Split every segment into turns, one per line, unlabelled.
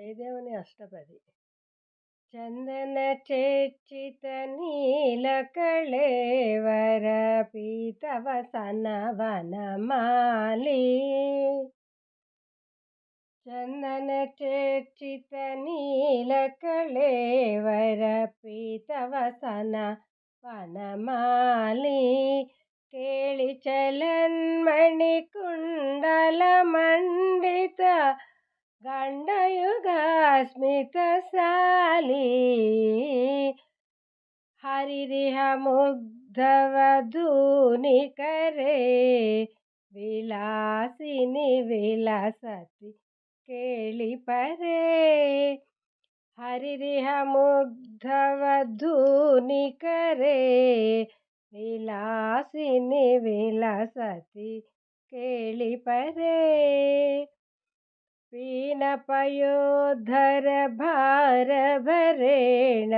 ജയദേവനെ അഷ്ടപതി. ചന്ദന ചേച്ചിത നീലക്കളേവര പീതവ സനവനമാലി ചന്ദന ചേച്ചിത നീലക്കളേവര പീതവ സന വനമാലി കേളി ചലന്മണി കുണ്ടല മണ്ഡിത ಗಂಡಯುಗಾಸ್ಮಿತಸಾಲಿ ಹರಿರಿಹ ಮುಗ್ಧವಧೂನಿ ಕರೆ ವಿಲಾಸಿನಿ ವಿಲಾಸತಿ ಕೇಳಿ ಪರೇ ಹರಿರಿಹ ಮುಗ್ಧವಧೂನಿ ಕರೆ ವಿಲಾಸಿನಿ ವಿಲಾಸತಿ ಕೇಳಿ ಪರೇ भारभरेण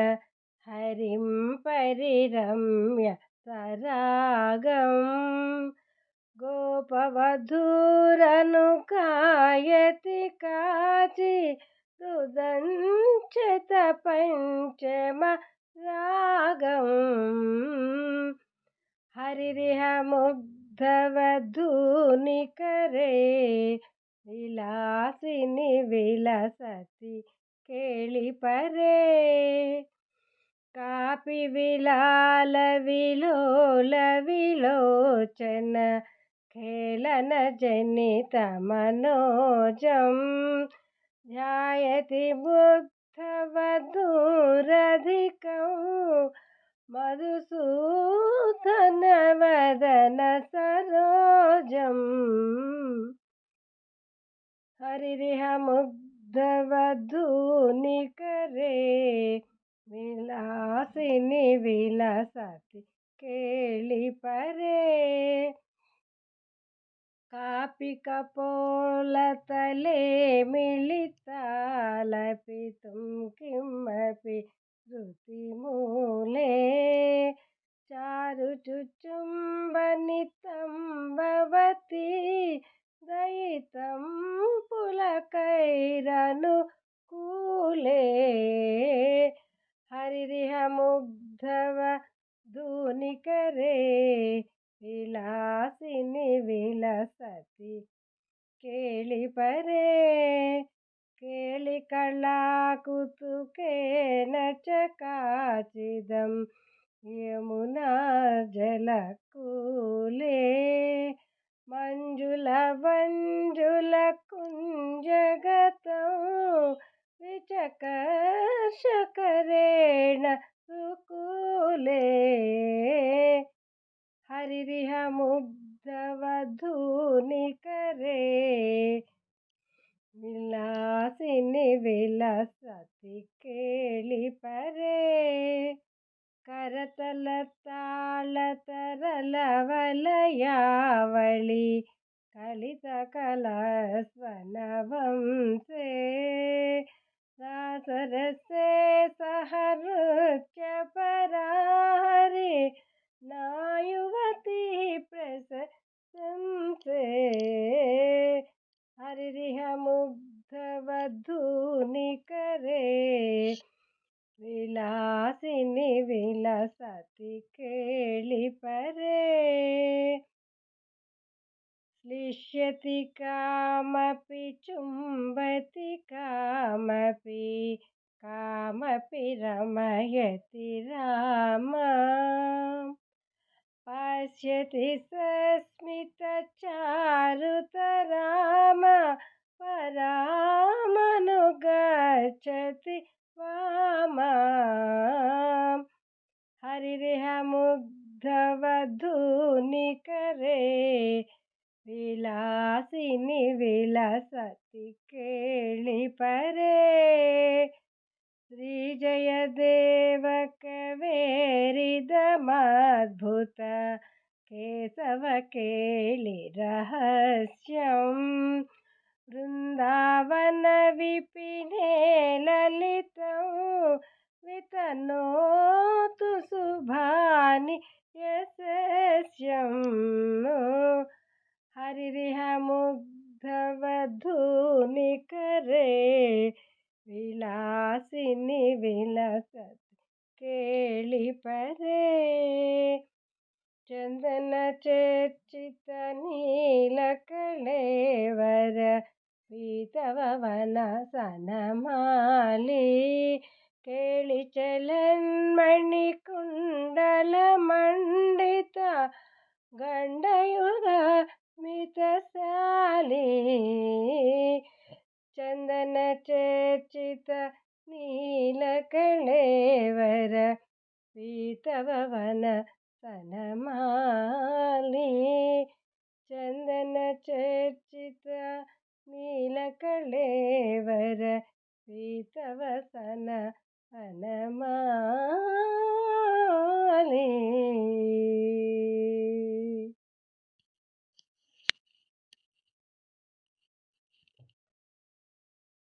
हरिं परिरम्य सरागं गोपवधूरनुकायति काचि दुदञ्चत पञ्चम रागम् हरिरिह मुग्धवधूनिकरे విలాసిని విలసతి కేళిపరే. కాపి విలాల విలోల విలోచన ఖేళన జనిత మనోజం. ధ్యాయతి బుద్ధవధూరధికం మధుసూదనవదన సరోజం. हरिरिह मुग्धवधूनिकरे विलासिनि विलसति केळिपरे कापि कपोलतले मिलितालपितुं किमपि श्रुतिमूले चारुचुचुम्बनितं भवति दयितं पुलकैरनुकूले ವಿಲಾಸಿನಿ ವಿಲಸತಿ ಕೇಳಿ ಪರೇ ಕೇಳಿ ಕಳ್ಳಾ ಕುತುಕೇ ನಚಕಾಚಿದಂ ಯಮುನಾ ಜಲಕೂಲೇ ಮಂಜುಲ ಮಂಜುಲ ಕುಂಜಗತಂ ವಿಚಕ ಸರಸ್ವತಿ ಕೇಳಿ ಪರೇ ಕರತಲ ತಾಳ ತರಲ ವಲಯಾವಳಿ ಕಲಿತ ಕಲಸ್ವನವಂಸೆ ಸರಸೆ ಸಹ ನೃತ್ಯ ಪರಾಹರಿ ನಾಯುವತಿ ಪ್ರಸಂಸೆ ಹರಿರಿಹ ಮುಗ್ಧವಧೂ प्रशंसे हरिरिह मुग्धवधूनिकरे विलासिनि विलसति केळिपरे श्लिष्यति कामपि, चुम्बति कामपि कामपि रमयति राम। पश्यति सस्मितचारुतराम। పరామను గచ్చతి వామా. హరిరిహ ముగ్ధవధూనికరే విలాసిని విలసతి కేళి పరే. శ్రీ జయదేవ కవేరిద మాద్భుత కేశవ కేళి రహస్ಯ ಕೇಳಿಪರೆ ಚಂದನ ಚರ್ಚಿತ ನೀಲ ಕಳೇವರ ಪೀತವನ ಸನಮಾಲಿ ಕೇಳಿ ಚಲನ್ಮಣಿ ಕುಂಡಲ ಮಂಡಿತ ಗಂಡಯುಗ ಮಿತಸಾಲಿ ಸನಮಾಲಿ ಚಂದನ ಚರ್ಚಿತ ನೀಲ ಕಳೇವರ ಪೀತವಸನ ವನಮಾಲಿ